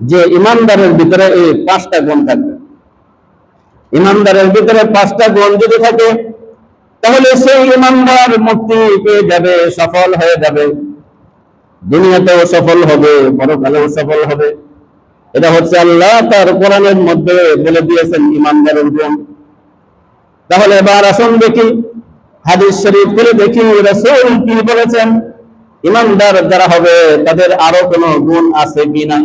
যে ইমানদারের ভিতরে এই পাঁচটা গুণ থাকবে। ইমানদারের ভিতরে পাঁচটা গুণ যদি থাকে, তাহলে সেই ইমানদার মুক্তি পেয়ে যাবে, সফল হয়ে যাবে। দুনিয়াতেও সফল হবে, পরকালেও সফল হবে। এটা হচ্ছে আল্লাহ তার কোরআনের মধ্যে বলে দিয়েছেন ইমানদারের গুণ। তাহলে এবার আসুন দেখি, হাদিস শরীফ করে দেখি, রাসূল কি বলেছেন? ইমানদার যারা হবে, তাদের আরও কোনো গুণ আছে কিনা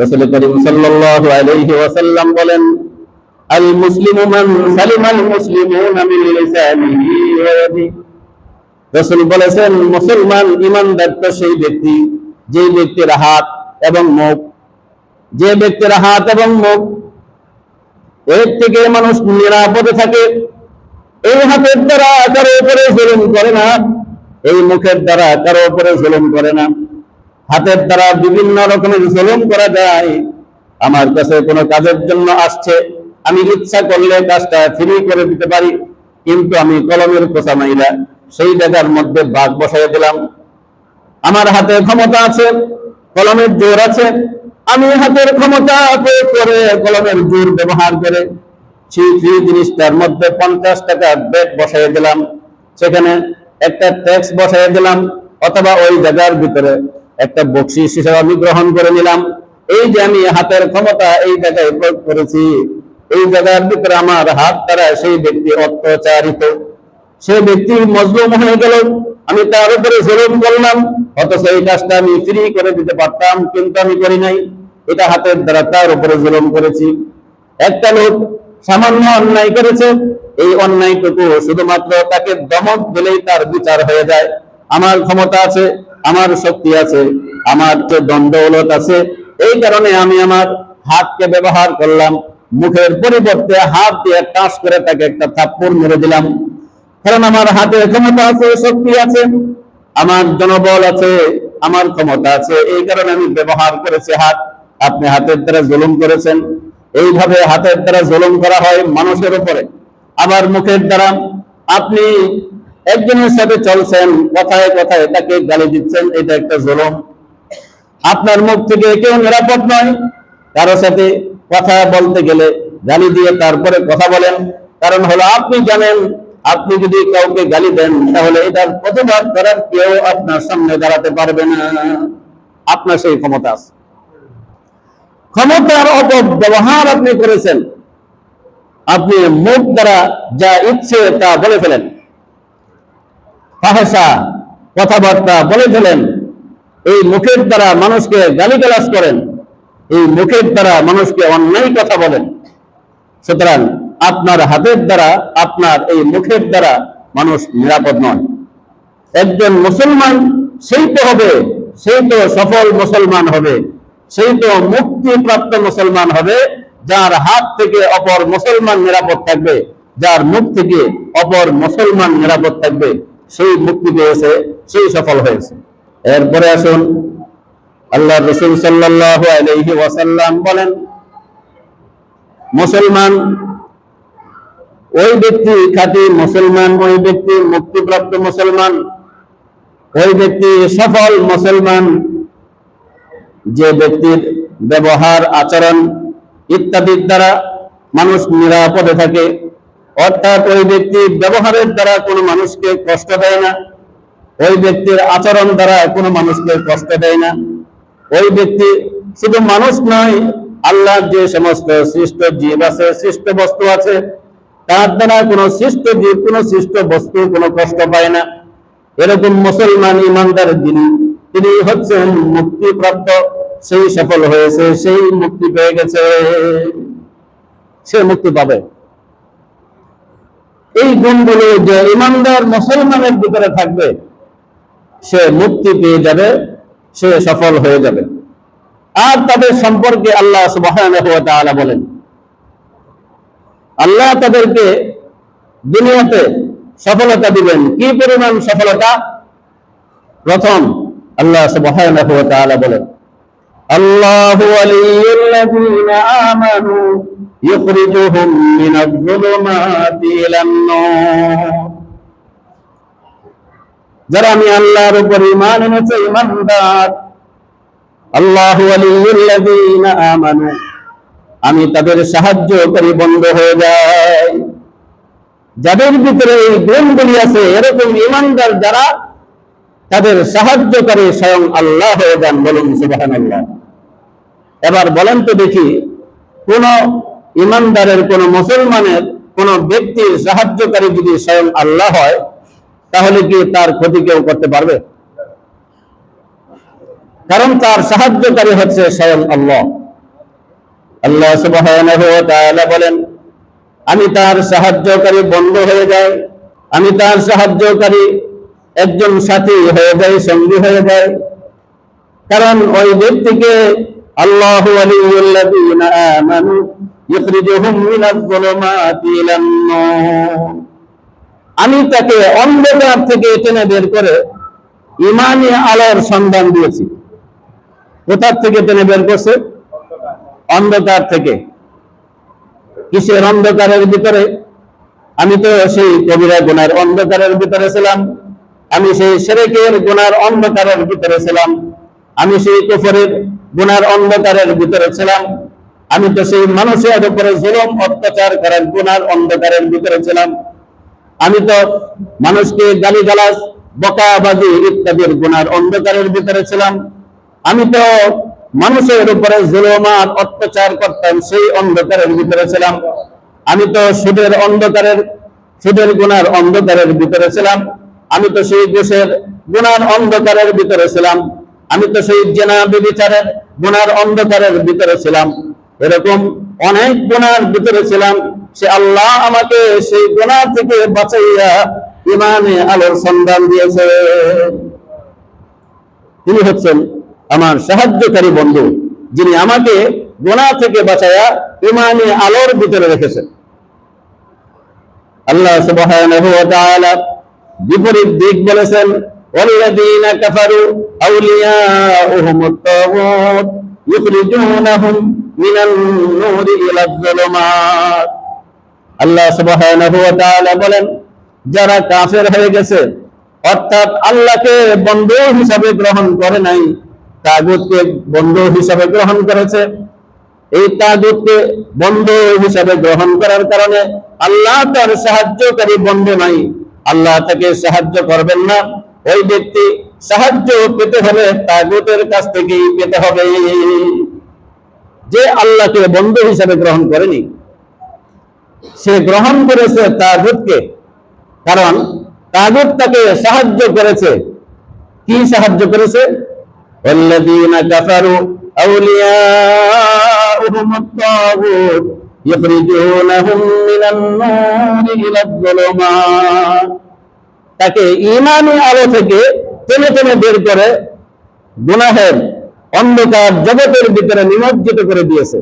রাসূল করিম সাল্লাল্লাহু আলাইহি ওয়াসাল্লাম বলেন আল মুসলিমু মান সালিমাল মুসলিমুনা মিন লিসানিহি ওয়া ইয়াদিহি। রাসূল বলেছেন, মুসলমান ইমানদার তো সেই ব্যক্তি যে ব্যক্তির হাত এবং মুখ, যে ব্যক্তির হাত এবং মুখ, এর থেকে মানুষ নিরাপদে থাকে। এই হাতের দ্বারা কারও উপরে জুলুম করে না, এই মুখের দ্বারা কারও উপরে জুলুম করে না। হাতের দ্বারা বিভিন্ন রকমের জুলুম করা যায়, আমার কাছে কোনো কাজের জন্য আসছে, আমি ইচ্ছা করলে কাজটা ফ্রি করে দিতে পারি, কিন্তু আমি কলমের কোষা মাইলা সেই জায়গার মধ্যে বাঘ বসাই দিলাম। আমার হাতে ক্ষমতা আছে, কলমের জোর আছে, আমি হাতের ক্ষমতা করে কলমের জোর ব্যবহার করে সেই জিনিসটার মধ্যে পঞ্চাশ টাকা বেড বসাই দিলাম, সেখানে একটা ট্যাক্স বসাই দিলাম, অথবা ওই জায়গার ভিতরে একটা বকশিস হিসেবে আমি গ্রহণ করে নিলাম। এই যে আমি হাতের ক্ষমতা এই জায়গায় প্রয়োগ করেছি, এই জায়গার ভিতরে আমার হাত দ্বারা সেই ব্যক্তি অত্যাচারিত। সে ব্যক্তি মজলুম হয়ে গেল। আমি তার উপরে জুলুম করলাম। অথচ এই কাজটা আমি ফ্রি করে দিতে পারতাম, কিন্তু আমি করি নাই। এটা হাতের দ্বারা তার উপরে জুলুম করেছি। একটা লোক সামান্য অন্যায় করেছে। এই অন্যায়টুকু শুধুমাত্র তাকে দমক দিলেই তার বিচার হয়ে যায়। আমার ক্ষমতা আছে। আমার শক্তি আছে, আমার যে দণ্ডৌলত আছে, এই কারণে আমি আমার হাতকে ব্যবহার করলাম, মুখের পরিবর্তে হাত দিয়ে টাচ করে তাকে একটা থাপ্পড় মেরে দিলাম। কারণ আমার হাতে ক্ষমতা আছে, শক্তি আছে, আমার জনবল আছে, আমার ক্ষমতা আছে, এই কারণে আমি ব্যবহার করেছি হাত। আপনি হাতের দ্বারা জুলুম করেছেন। এইভাবে হাতের দ্বারা জুলুম করা হয় মানুষের উপরে। আবার মুখের দ্বারা আপনি একজনের সাথে চলছেন, কথায় কথায় তাকে গালি দিচ্ছেন, এটা একটা জুলুম। আপনার মুখ থেকে কেউ নিরাপদ নয়, কারও সাথে কথা বলতে গেলে গালি দিয়ে তারপরে কথা বলেন। কারণ হলো, আপনি জানেন, আপনি যদি কাউকে গালি দেন, তাহলে এটার প্রতিবাদ করার কেউ আপনার সামনে দাঁড়াতে পারবে না। আপনার সেই ক্ষমতা আছে। ক্ষমতার অপব্যবহার আপনি করেছেন। আপনি মুখ দ্বারা যা ইচ্ছে তা বলে ফেলেন। ফাহেসা কথাবার্তা বলে ফেলেন। এই মুখের দ্বারা মানুষকে গালি গালিগালাজ করেন। এই মুখের দ্বারা মানুষকে অন্যায় কথা বলেন। সুতরাং আপনার হাতের দ্বারা, আপনার এই মুখের দ্বারা মানুষ নিরাপদ নয়। একজন মুসলমান সেই তো হবে সেই তো সফল মুসলমান হবে। সেই তো মুক্তিপ্রাপ্ত মুসলমান হবে, যার হাত থেকে অপর মুসলমান নিরাপদ থাকবে, যার মুখ থেকে অপর মুসলমান নিরাপদ থাকবে। সেই মুক্তি পেয়েছে, সেই সফল হয়েছে। এরপরে আসুন আল্লাহ রসুল সাল্লাহ আলহি ওয়াসাল্লাম বলেন, মুসলমান, ওই ব্যক্তি খাঁটি মুসলমান, ওই ব্যক্তি মুক্তিপ্রাপ্ত মুসলমান, ওই ব্যক্তি সফল মুসলমান, যে ব্যক্তির ব্যবহার, আচরণ ইত্যাদির দ্বারা মানুষ নিরাপদে থাকে। অর্থাৎ ওই ব্যক্তি ব্যবহারের দ্বারা কোনো মানুষকে কষ্ট দেয় না। ওই ব্যক্তির আচরণ দ্বারা কোনো মানুষকে কষ্ট দেয় না। ওই ব্যক্তি শুধু মানুষ নয়, আল্লাহর যে সমস্ত সৃষ্ট জীব আছে, সৃষ্ট বস্তু আছে, তার দ্বারা কোনো সৃষ্ট জীব, কোনো সৃষ্ট বস্তু কোনো কষ্ট পায় না। এরকম মুসলমান ইমানদার যিনি, তিনি হচ্ছেন মুক্তিপ্রাপ্ত, সেই সফল হয়েছে, সেই মুক্তি পেয়ে গেছে। সে মুক্তি পাবে। এই গুণগুলো যে ইমানদার মুসলমানের ভিতরে থাকবে, সে মুক্তি পেয়ে যাবে, সে সফল হয়ে যাবে। আর তাদের সম্পর্কে আল্লাহ তাআলা বলেন, আল্লাহ তাদেরকে দুনিয়াতে সফলতা দিবেন। কি পরিমাণ সফলতা? প্রথম, আল্লাহ তাআলা বলেন, আল্লাহু ওয়ালিয়ুল্লাযীনা আমানু ইখরিজুহুম মিনাজ-যুলুমাতি ইলান-নূর যারা আমি আল্লাহর উপর ঈমান এনেছে, ঈমানদার, আল্লাহ আমানু, আমি তাদের সাহায্যকারী বন্ধ হয়ে যায়। যাদের ভিতরে এই গুণগুলি আছে, এরকম ইমানদার যারা তাদের সাহায্য করে স্বয়ং আল্লাহ হয়ে যান বলুন সুবহানাল্লাহ। এবার বলেন তো দেখি, কোন ইমানদারের কোন মুসলমানের কোন ব্যক্তির সাহায্যকারী যদি স্বয়ং আল্লাহ হয়, তাহলে কি তার ক্ষতি কেউ করতে পারবে? কারণ তার সাহায্যকারী হচ্ছে স্বয়ং আল্লাহ। আল্লাহ তাআলা বলেন, আমি তার সাহায্যকারী বন্ধ হয়ে যাই আমি তার সাহায্যকারী একজন সাথী হয়ে যাই সঙ্গী হয়ে যায়। কারণ ওই ব্যক্তিকে আল্লাহ আমি তাকে অন্ধকার থেকে টেনে বের করে ইমানি আলোর সন্ধান দিয়েছি। কোথার থেকে টেনে বের করছে? অন্ধকার থেকে। কিসের অন্ধকারের ভিতরে? আমি তো সেই কবিরা গুনার অন্ধকারের ভিতরে ছিলাম। আমি সেই সেরেকের গুনার অন্ধকারের ভিতরে ছিলাম। আমি সেই কুফরের গুনার অন্ধকারের ভিতরে ছিলাম। আমি তো সেই মানুষের উপরে জুলম, অত্যাচার করার গুনার অন্ধকারের ভিতরে ছিলাম। আমি তো মানুষকে গালিগালাজ, বকাবাজি ইত্যাদির গুনার অন্ধকারের ভিতরে ছিলাম। আমি তো মানুষের উপরে জুলুমাত অত্যাচার করতাম, সেই অন্ধকারের ভিতরে ছিলাম। আমি তো সুদের অন্ধকারের, সুদের গুনার অন্ধকারের ভিতরে ছিলাম। আমি তো সেই দেশের গুনার অন্ধকারের ভিতরে ছিলাম। আমি তো সেই জেনা বিচারের গুনার অন্ধকারের ভিতরে ছিলাম। এরকম অনেক গুনার ভিতরে ছিলাম। সে আল্লাহ আমাকে সেই গুনাহ থেকে বাঁচাইয়া ইমানে আলোর সন্ধান দিয়েছে। তিনি হচ্ছেন আমার সাহায্যকারী বন্ধু, যিনি আমাকে গোনা থেকে বাঁচায়া ইমানে আলোর ভিতরে রেখেছেন। আল্লাহ তাআলা বিপরীত দিক বলেছেন, ওয়াল্লাযীনা কাফারু আউলিয়াউহুম আত-তাগুত ইখরিজুনাহুম মিনান নূরি ইলাজ যুলুমাত। আল্লাহ সুবহানাহু ওয়া তাআলা বলেন, যারা কাফের হয়ে গেছে, অর্থাৎ আল্লাহকে বন্ধু হিসাবে গ্রহণ করে নাই, তাগুতকে বন্ধু হিসাবে গ্রহণ করেছে। এই তাগুতকে বন্ধু হিসাবে গ্রহণ করার কারণে আল্লাহ তার সাহায্যকারী বন্ধু নাই। আল্লাহ তাকে সাহায্য করবেন না। ওই ব্যক্তি সাহায্য পেতে হলে তাগুতের কাছ থেকেই পেতে হবে। যে আল্লাহকে বন্ধু হিসাবে গ্রহণ করেনি, সে গ্রহণ করেছে তাগুতকে। কারণ তাগুত তাকে সাহায্য করেছে। কি সাহায্য করেছে? তাকে ইমানি আলো থেকে টেনে টেনে বের করে গুনাহের অন্ধকার জগতের ভিতরে নিমজ্জিত করে দিয়েছে।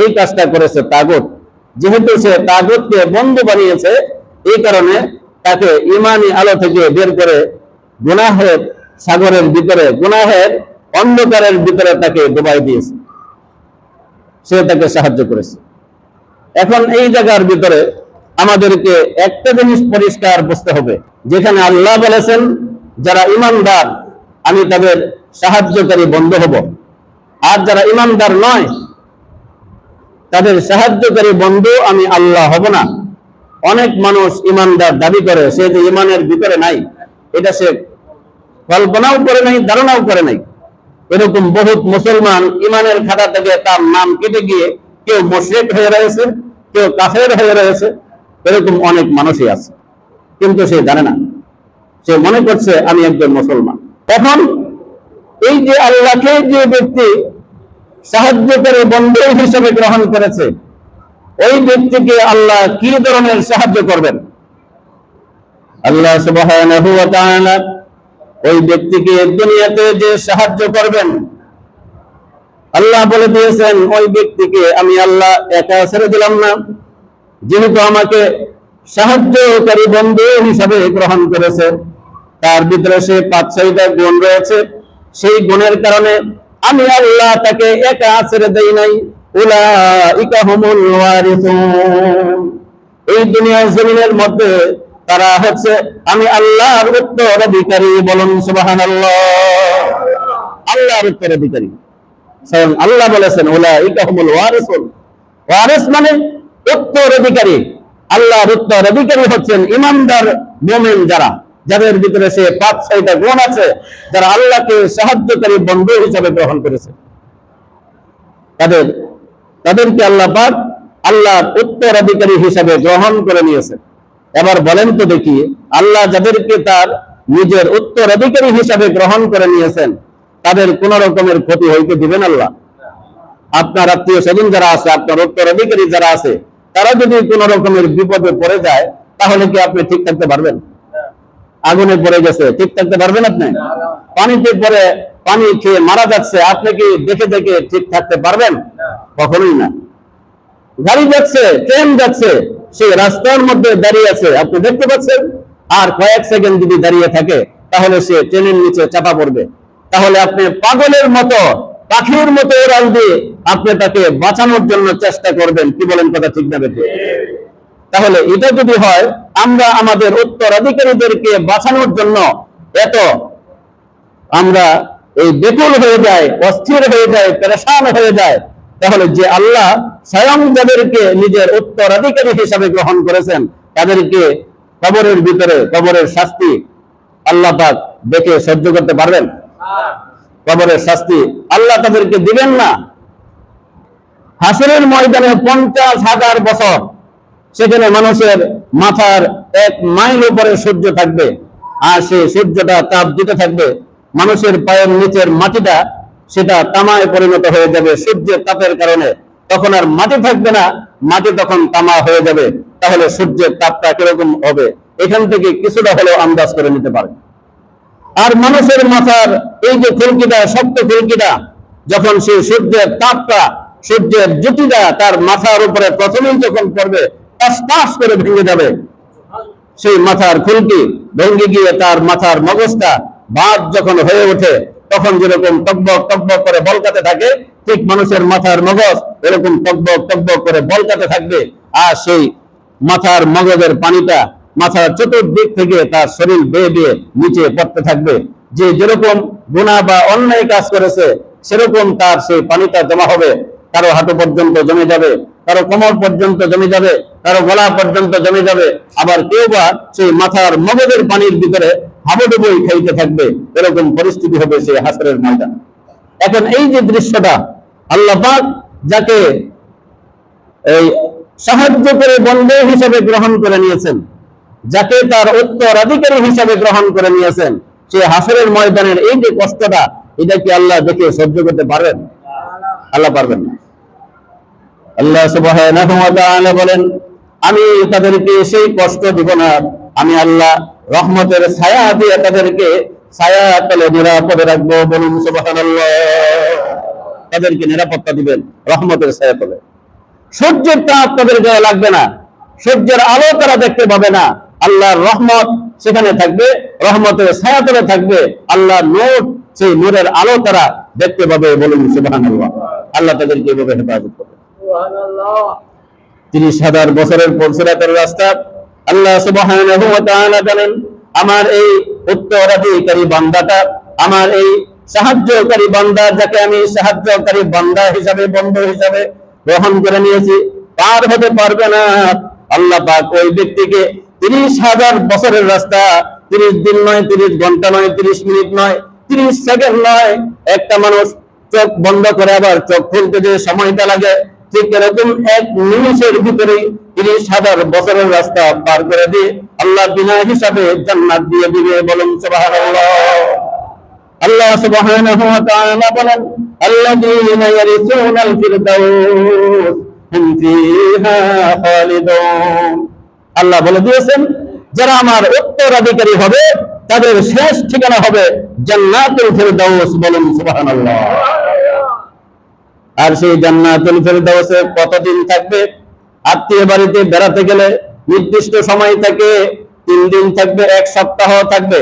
এই কাজটা করেছে তাগত। যেহেতু সে তাগতকে বন্ধু বানিয়েছে, এই কারণে তাকে ইমানি আলো থেকে বের করে গুনাহের সাগরের ভিতরে, গুনাহের অন্ধকারের ভিতরে তাকে ডুবাই দিয়েছে। সে তাকে সাহায্য করেছে। এখন এই জায়গার ভিতরে আমাদেরকে একটা জিনিস পরিষ্কার বুঝতে হবে, যেখানে আল্লাহ বলেছেন, যারা ইমানদার, আমি তাদের সাহায্যকারী বন্ধ হব। আর যারা ইমানদার নয়, তাদের সাহায্যকারী বন্ধু আমি আল্লাহ হব না। অনেক মানুষ ইমানদার দাবি করে, সে যে ইমানের ভিতরে নাই, এটা সে কল্পনাও করে নাই, ধারণাও করে নাই। এরকম বহুত মুসলমান ইমানের খাতা থেকে তার নাম কেটে গিয়ে কেউ মুশরিক হয়ে রয়েছে, কেউ কাফের হয়ে রয়েছে, এরকম অনেক মানুষই আছে। কিন্তু সে জানে না। সে মনে করছে, আমি একজন মুসলমান। এখন এই যে আল্লাহকে যে ব্যক্তি সাহায্য করে বন্ধু হিসেবে গ্রহণ করেছে, ওই ব্যক্তিকে আল্লাহ কি ধরনের সাহায্য করবেন? আল্লাহ ওই ব্যক্তিকে দুনিয়াতে যে সাহায্য করবেন, আল্লাহ বলে দিয়েছেন, ওই ব্যক্তিকে আমি আল্লাহ একা ছেড়ে দিলাম না। যেহেতু আমাকে সাহায্যকারী বন্ধু হিসাবে গ্রহণ করেছে, তার ভিতরে সে পাঁচ ছয়টা গুণ রয়েছে। সেই গুণের কারণে আমি আল্লাহ তাকে একা ছেড়ে দেই নাই। এই দুনিয়ার জমিনের মধ্যে তারা হচ্ছে, আমি আল্লাহর উত্তরাধিকারী বলুন সুবাহান আল্লাহ আল্লাহর উত্তরাধিকারী স্বয়ং আল্লাহ বলেছেন ওলা ইকাহুমুল ওয়ারিসুন। ওয়ারিস মানে উত্তরাধিকারী আল্লাহর উত্তরাধিকারী হচ্ছেন ইমানদার মোমেন যারা। যাদের ভিতরে সে পাঁচ, ছয়টা গুণ আছে, যারা আল্লাহকে সাহায্যকারী বন্ধু হিসাবে গ্রহণ করেছে। তাদের, তাদেরকে আল্লাহ পাক আল্লাহর উত্তরাধিকারী হিসাবে গ্রহণ করে নিয়েছেন এবার বলেন তো দেখি, আল্লাহ যাদেরকে তার নিজের উত্তরাধিকারী হিসাবে গ্রহণ করে নিয়েছেন, তাদের কোন রকমের ক্ষতি হইতে দিবেন আল্লাহ? আপনার আত্মীয় স্বজন যারা আছে, আপনার উত্তরাধিকারী যারা আছে, তারা যদি কোন রকমের বিপদে পড়ে যায়, তাহলে কি আপনি ঠিক থাকতে পারবেন? আগুনে পড়ে গেছে। ঠিক থাকতে পারবেন আপনি? পানিতে পরে পানি খেয়ে মারা যাচ্ছে, আপনি কি দেখে দেখে ঠিক থাকতে পারবেন? কখনোই না। গাড়ি যাচ্ছে, ট্রেন যাচ্ছে, সেই রাস্তার মধ্যে দাঁড়িয়ে আছে। আপনি দেখতে পাচ্ছেন? আর কয়েক সেকেন্ড যদি দাঁড়িয়ে থাকে, তাহলে সে ট্রেনের নিচে চাপা পড়বে। তাহলে আপনি পাগলের মতো, পাখির মতো উড়াল দিয়ে আপনি তাকে বাঁচানোর জন্য চেষ্টা করবেন। কি বলেন কথা ঠিক না বেঠিক? তাহলে এটা যদি হয়, আমরা আমাদের উত্তরাধিকারীদেরকে বাঁচানোর জন্য এত আমরা এই বেকুল হয়ে যায়, অস্থির হয়ে যায়, পেরেশান হয়ে যায়, তাহলে যে আল্লাহ স্বয়ং যাদেরকে নিজের উত্তরাধিকারী হিসাবে গ্রহণ করেছেন, তাদেরকে কবরের ভিতরে, কবরের শাস্তি আল্লাহ পাক দেখে সহ্য করতে পারবেন? কবরের শাস্তি আল্লাহ তাদেরকে দিবেন না। হাসরের ময়দানে পঞ্চাশ হাজার বছর সেখানে মানুষের মাথার এক মাইল উপরে সূর্য থাকবে, আর সেই সূর্যটা তাপ দিতে থাকবে। মানুষের পায়ের নিচের মাটিটা সেটা তামায় পরিণত হয়ে যাবে সূর্যের তাপের কারণে। তখন আর মাটি থাকবে না, মাটি তখন তামা হয়ে যাবে। তাহলে সূর্যের তাপটা কীরকম হবে? এখান থেকে কিছুটা হলেও আন্দাজ করে নিতে পারে আর মানুষের মাথার এই যে ফুলকিটা শক্ত ফুলকিটা যখন সেই সূর্যের তাপটা, সূর্যের জ্যোতিটা তার মাথার উপরে প্রথমেই যখন পড়বে টাস করে ভেঙে যাবে। সেই মাথার ফুলকি ভেঙে গিয়ে তার মাথার মগজটা ভাত যখন হয়ে ওঠে, তখন যেরকম টকবক টকবক করে বলকাতে থাকে, ঠিক মানুষের মাথার মগজ এরকম টকবক টকবক করে বলকাতে থাকবে। আর সেই মাথার মগজের পানিটা মাথার চতুর্দিক থেকে তার শরীর বেয়ে বেয়ে নিচে পড়তে থাকবে। যে যেরকম গুণা বা অন্যায় কাজ করেছে, সেরকম তার সেই পানিটা জমা হবে। কারও হাঁটু পর্যন্ত জমে যাবে, কারও কোমর পর্যন্ত জমে যাবে কারও গলা পর্যন্ত জমে যাবে, আবার কেউ বা সেই মাথার মগজের পানির ভিতরে হাবুডুবুই খাইতে থাকবে, এরকম পরিস্থিতি হবে সেই হাসরের ময়দান। এখন এই যে দৃশ্যটা, আল্লাহ যাকে এই সাহায্য করে বন্ধু হিসেবে গ্রহণ করে নিয়েছেন, যাকে তার উত্তরাধিকারী হিসেবে গ্রহণ করে নিয়েছেন সে হাসরের ময়দানের এই যে কষ্টটা, এটা কি আল্লাহ দেখে সহ্য করতে পারবেন? আল্লাহ পারবেন না। আল্লাহ সুবহানাহু বলেন আমি তাদেরকে সেই কষ্ট দিব না। আমি আল্লাহ রহমতের ছায়া দিয়ে তাদেরকে ছায়া তলে নিরাপদে রাখব বলুন তাদেরকে নিরাপত্তা দিবেন রহমতের ছায়া তলে। সূর্যের তাপ তাদের গায়ে লাগবে না। সূর্যের আলো তারা দেখতে পাবে না। আল্লাহর রহমত সেখানে থাকবে, রহমতের ছায়া তলে থাকবে। আল্লাহ নোট সেই নূরের আলো তারা দেখতে পাবে বলুন সুবহানাল্লাহ। আল্লাহ তাদেরকে এভাবে হেফাজত করবে তিরিশ হাজার বছরের পরশুরাতের রাস্তা। আল্লাহ তাআলা জানেন, আমার এই উত্তরাধিকারী বান্দাটা, আমার এই সাহায্যকারী বান্দা যাকে আমি সাহায্যকারী বান্দা হিসাবে, বন্ধু হিসাবে গ্রহণ করে নিয়েছি, পার হতে পারবে না। আল্লাহ পাক ওই ব্যক্তিকে তিরিশ হাজার বছরের রাস্তা, তিরিশ দিন নয়, তিরিশ ঘণ্টা নয়, তিরিশ মিনিট নয়, তিরিশ সেকেন্ড নয়, একটা মানুষ চোখ বন্ধ করে আবার চোখ খুলতে যে সময়টা লাগে ঠিক এরকম এক নিমিষের ভিতরে তিরিশ হাজার বছরের রাস্তা পার করে দিয়ে আল্লাহ বিনা হিসাবে জান্নাত দিয়ে দিবে বলুন আল্লাহ তাআলা বলেন, আল্লাযীনা ইয়ারিসুনাল ফিরদাউস হুম ফিহা খালিদুন। আল্লাহ বলে দিয়েছেন, যারা আমার উত্তরাধিকারী হবে, তাদের শেষ ঠিকানা হবে জান্নাতুল ফিরদাউস বলুন সুবহানাল্লাহ। আর সেই জান্নাতুল ফেরদাউসে কতদিন থাকবে? আত্মীয় বাড়িতে বেড়াতে গেলে নির্দিষ্ট সময় থাকে তিন দিন থাকবে, এক সপ্তাহ থাকবে।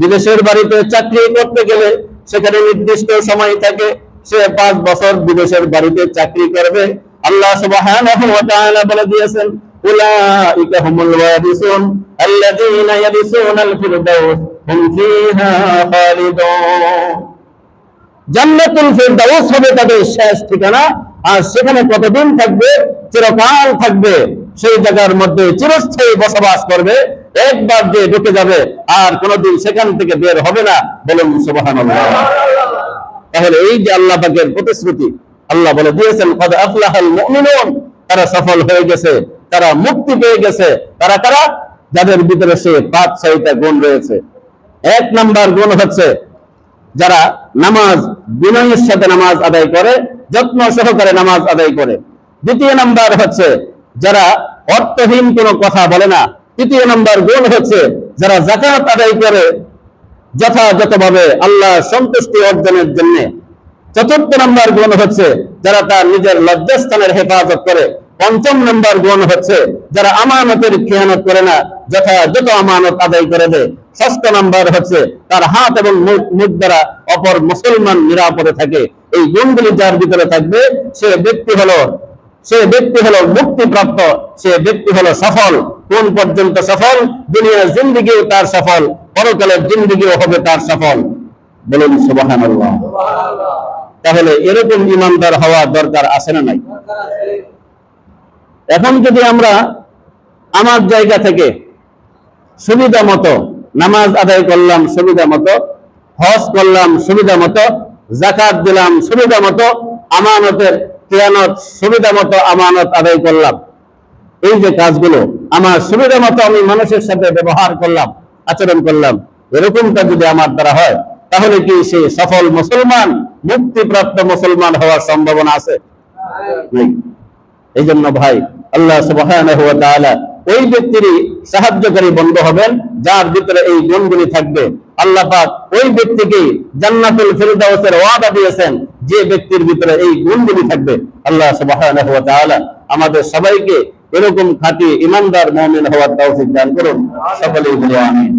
বিদেশের বাড়িতে চাকরি করতে গেলে সেখানে নির্দিষ্ট সময় থাকে, সে পাঁচ বছর বিদেশের বাড়িতে চাকরি করবে। আল্লাহ সুবহানাহু ওয়া তাআলা বলে দিয়েছেন, উলাইকা হুমুল ওয়ারিসুন আল্লাযীনা ইয়ারিসুনাল ফিরদাউস, হুম ফিহা খালিদুন। জান্নাতুল ফেরদাউস হবে তাদের শেষ ঠিকানা। আর সেখানে কতদিন থাকবে? চিরকাল থাকবে। সেই জায়গার মধ্যে চিরস্থায়ী বসবাস করবে। একবার যে ঢুকে যাবে, আর কোনোদিন সেখান থেকে বের হবে না বলুন সুবহানাল্লাহ। তাহলে এই যে আল্লাহ পাকের প্রতিশ্রুতি, আল্লাহ বলে দিয়েছেন, কদ আফলাহাল মুমিনুন তারা সফল হয়ে গেছে, তারা মুক্তি পেয়ে গেছে। তারা তারা যাদের ভিতরে সে পাঁচ ছয়টা গুণ রয়েছে। এক নাম্বার গুণ হচ্ছে যারা নামাজ, বিনয়ের সাথে নামাজ আদায় করে, যত্ন সহকারে নামাজ আদায় করে। দ্বিতীয় নাম্বার হচ্ছে যারা অর্থহীন কোনো কথা বলে না। তৃতীয় নাম্বার গুণ হচ্ছে যারা জাকাত আদায় করে যথাযথভাবে আল্লাহ সন্তুষ্টি অর্জনের জন্য। চতুর্থ নাম্বার গুণ হচ্ছে যারা তার নিজের লজ্জাস্থানের হেফাজত করে। পঞ্চম নম্বর গুণ হচ্ছে যারা আমানতের খেয়ানত করে না, যথাযথ আমানত আদায় করে দেয়। ষষ্ঠ নম্বর হচ্ছে তার হাত এবং মুখ দ্বারা অপর মুসলমান নিরাপদে থাকে। এই গুণগুলি যার ভিতরে থাকবে, সে ব্যক্তি হলো, সে ব্যক্তি হলো মুক্তিপ্রাপ্ত, সে ব্যক্তি হলো সফল, কোন পর্যন্ত সফল? দুনিয়ার জিন্দিগিও তার সফল, পরকালের জিন্দিগিও হবে তার সফল। বলুন সুবাহান তাহলে এরকম ইমানদার হওয়া দরকার আছে না নাই? এখন যদি আমরা আমার জায়গা থেকে সুবিধা মতো নামাজ আদায় করলাম সুবিধা মতো হজ করলাম সুবিধা মতো জাকাত দিলাম সুবিধা মতো আমানতের কেয়ানত সুবিধা মতো আমানত আদায় করলাম। এই যে কাজগুলো আমার সুবিধা মতো আমি মানুষের সাথে ব্যবহার করলাম আচরণ করলাম এরকমটা যদি আমার দ্বারা হয় তাহলে কি সে সফল মুসলমান মুক্তিপ্রাপ্ত মুসলমান হওয়ার সম্ভাবনা আছে? এই জন্য ভাই আল্লাহ সুবহানাহু ওই ব্যক্তিরই সাহায্যকারী বন্ধু হবেন, যার ভিতরে এই গুণগুলি থাকবে। আল্লাহ পাক ওই ব্যক্তিকে জান্নাতুল ফিরদাউসের ওয়াদা দিয়েছেন, যে ব্যক্তির ভিতরে এই গুণগুলি থাকবে। আল্লাহ সুবহানাহু ওয়া তাআলা আমাদের সবাইকে এরকম খাঁটি ইমানদার মুমিন হওয়ার তৌফিক দান করুন। সকলেই বলে আমিন।